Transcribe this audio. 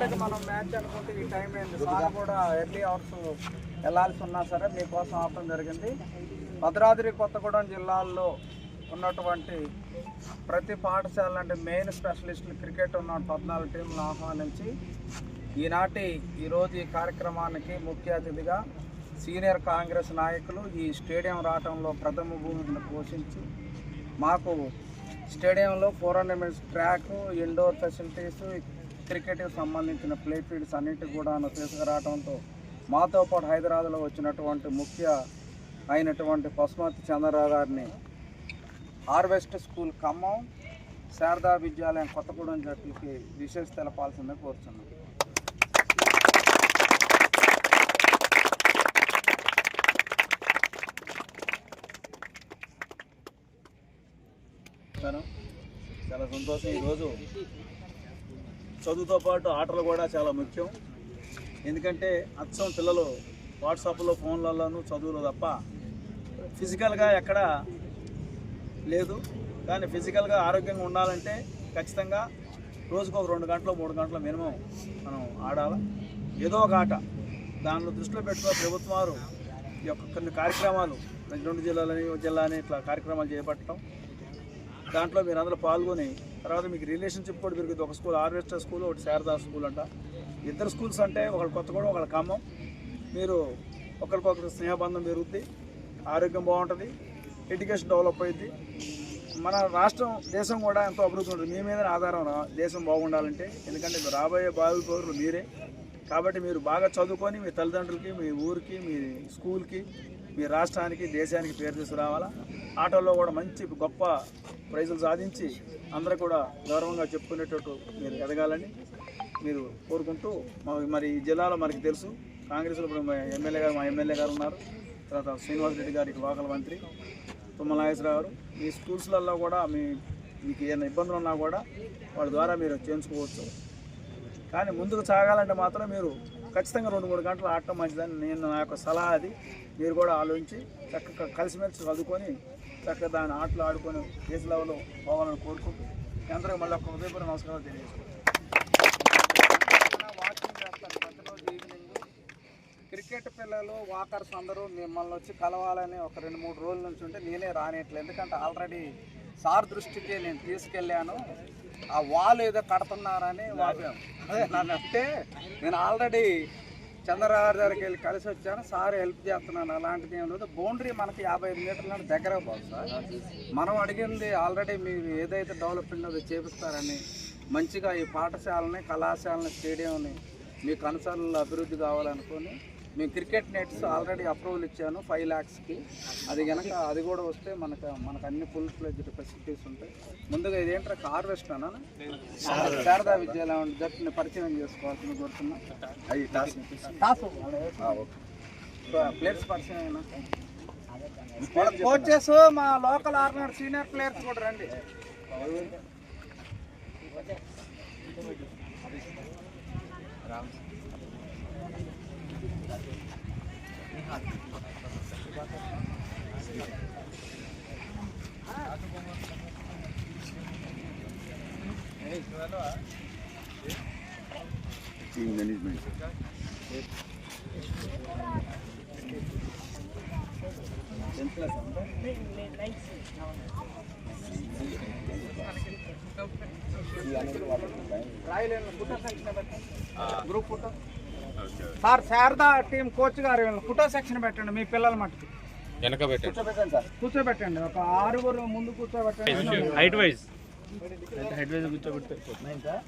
గంటకి మనం మ్యాచ్ అనుకుంటే ఈ టైం అయింది. సార్ కూడా ఎర్లీ అవర్స్ వెళ్ళాల్సి ఉన్నా సరే మీకోసం ఆపడం జరిగింది. భద్రాద్రి కొత్తగూడెం జిల్లాల్లో ఉన్నటువంటి ప్రతి పాఠశాల అంటే మెయిన్ స్పెషలిస్టులు క్రికెట్ ఉన్న పద్నాలుగు టీంలను ఆహ్వానించి ఈనాటి ఈరోజు ఈ కార్యక్రమానికి ముఖ్య అతిథిగా సీనియర్ కాంగ్రెస్ నాయకులు ఈ స్టేడియం రావటంలో ప్రథమ భూమిని పోషించి మాకు స్టేడియంలో టోర్నమెంట్స్ ట్రాక్ ఇండోర్ ఫెసిలిటీస్ క్రికెట్కి సంబంధించిన ప్లే ఫీల్డ్స్ అన్నిటి కూడా తీసుకురావడంతో మాతో పాటు హైదరాబాద్లో వచ్చినటువంటి ముఖ్య అయినటువంటి పశుమతి చంద్రరావు గారిని హార్వెస్ట్ స్కూల్ ఖమ్మం శారదా విద్యాలయం కొత్తగూడెం జట్లకి విశేష తెలపాల్సిందే కోరుతున్నాను చాలా సంతోషం ఈరోజు. చదువుతో పాటు ఆటలు కూడా చాలా ముఖ్యం. ఎందుకంటే అచ్చం పిల్లలు వాట్సాప్లో ఫోన్లలోనూ చదువులు తప్ప ఫిజికల్గా ఎక్కడ లేదు. కానీ ఫిజికల్గా ఆరోగ్యంగా ఉండాలంటే ఖచ్చితంగా రోజుకు ఒక రెండు గంటలు మూడు గంటలు మినిమం మనం ఆడాలి. ఏదో ఒక ఆట. దానిలో దృష్టిలో పెట్టుకున్న ప్రభుత్వం వారు ఈ యొక్క కొన్ని కార్యక్రమాలు రెండు జిల్లాలని జిల్లా అని ఇట్లా కార్యక్రమాలు చేపట్టడం దాంట్లో మీరు అందరూ పాల్గొని తర్వాత మీకు రిలేషన్షిప్ కూడా పెరుగుతుంది. ఒక స్కూల్ హార్వెస్టర్ స్కూల్ ఒకటి శారదా స్కూల్ అంట. ఇద్దరు స్కూల్స్ అంటే ఒకళ్ళు కొత్తగూడెం ఒకళ్ళ ఖమ్మం. మీరు ఒకరికొకరు స్నేహబంధం పెరుగుద్ది ఆరోగ్యం బాగుంటుంది ఎడ్యుకేషన్ డెవలప్ అయింది మన రాష్ట్రం దేశం కూడా ఎంతో అభివృద్ధి ఉంటుంది. మీ మీద ఆధారం దేశం బాగుండాలంటే. ఎందుకంటే మీరు రాబోయే బావి పౌరులు మీరే. కాబట్టి మీరు బాగా చదువుకొని మీ తల్లిదండ్రులకి మీ ఊరికి మీ స్కూల్కి మీ రాష్ట్రానికి దేశానికి పేరు తీసుకురావాలా? ఆటల్లో కూడా మంచి గొప్ప ప్రైజులు సాధించి అందరూ కూడా గౌరవంగా చెప్పుకునేటట్టు మీరు ఎదగాలని మీరు కోరుకుంటూ మా- మరి ఈ జిల్లాలో మనకి తెలుసు కాంగ్రెస్లో ఇప్పుడు మా ఎమ్మెల్యే గారు మా ఎమ్మెల్యే గారు ఉన్నారు. తర్వాత శ్రీనివాస్ రెడ్డి గారికి లోకల్ మంత్రి తుమ్మల నాగేశ్వరరావు గారు. మీ స్కూల్స్లలో కూడా మీ మీకు ఏమైనా ఇబ్బందులు ఉన్నా కూడా వాళ్ళ ద్వారా మీరు చేయించుకోవచ్చు. కానీ ముందుకు సాగాలంటే మాత్రం మీరు ఖచ్చితంగా రెండు మూడు గంటలు ఆడటం మంచిదని నేను నా యొక్క సలహా అది. మీరు కూడా ఆలోచించి చక్కగా కలిసిమెలిసి చదువుకొని చక్కగా దాని ఆటలు ఆడుకొని దేశ లెవెల్లో పోవాలని కోరుకుంటూ అందరూ మళ్ళీ ఒక ఉదయపూర్వ నమస్కారాలు తెలియజేసుకుంటాను వాకింగ్ చేస్తారు ప్రతిరోజు ఈవినింగ్ క్రికెట్ పిల్లలు వాకర్స్ అందరూ మిమ్మల్ని వచ్చి కలవాలని ఒక రెండు మూడు రోజుల నుంచి ఉంటే నేనే రానేట్లేదు ఎందుకంటే ఆల్రెడీ సార్ దృష్టికి నేను తీసుకెళ్ళాను. ఆ వాల్ ఏదో కడుతున్నారని అదే నన్ను అంటే నేను ఆల్రెడీ చంద్రబాబు దగ్గరికి వెళ్ళి కలిసి వచ్చాను. సార్ హెల్ప్ చేస్తున్నాను. అలాంటిది ఏం లేదు. బౌండరీ మనకి యాభై ఐదు మీటర్ల దగ్గర పోదు సార్. మనం అడిగింది ఆల్రెడీ మీరు ఏదైతే డెవలప్మెంట్ అది చేపిస్తారని మంచిగా ఈ పాఠశాలని కళాశాలని స్టేడియంని మీకు అనుసరణలు అభివృద్ధి కావాలనుకొని మేము క్రికెట్ నెట్స్ ఆల్రెడీ అప్రూవల్ ఇచ్చాను ఫైవ్ ల్యాక్స్కి అది కనుక అది కూడా వస్తే మనకు మనకు అన్ని ఫుల్ ఫ్లెడ్జ్డ్ ఫెసిలిటీస్ ఉంటాయి. ముందుగా ఇదేంటారా హార్వెస్ట్ అన్నా శారదా విద్యాలయం జట్టుని పరిచయం చేసుకోవాల్సింది కోరుతున్నా. ప్లేయర్స్ పరిచయం అయినా. కోచెస్ మా లోకల్ ఆర్నర్ సీనియర్ ప్లేయర్స్ కూడా రండి. టీమ్ మేనేజ్మెంట్ సెక్షన్ పెట్టండి group photo sir Sharada team coach గారు ఫోటో సెక్షన్ పెట్టండి. మీ పిల్లల మట్టుకు వెనక పెట్టండి కూర్చోబెట్టండి సార్. కూర్చోబెట్టండి. ఒక ఆరుగురు ముందు కూర్చోబెట్టండి. హైట్ వైజ్ హెడ్ వైజ్ కూర్చోబెడితే సార్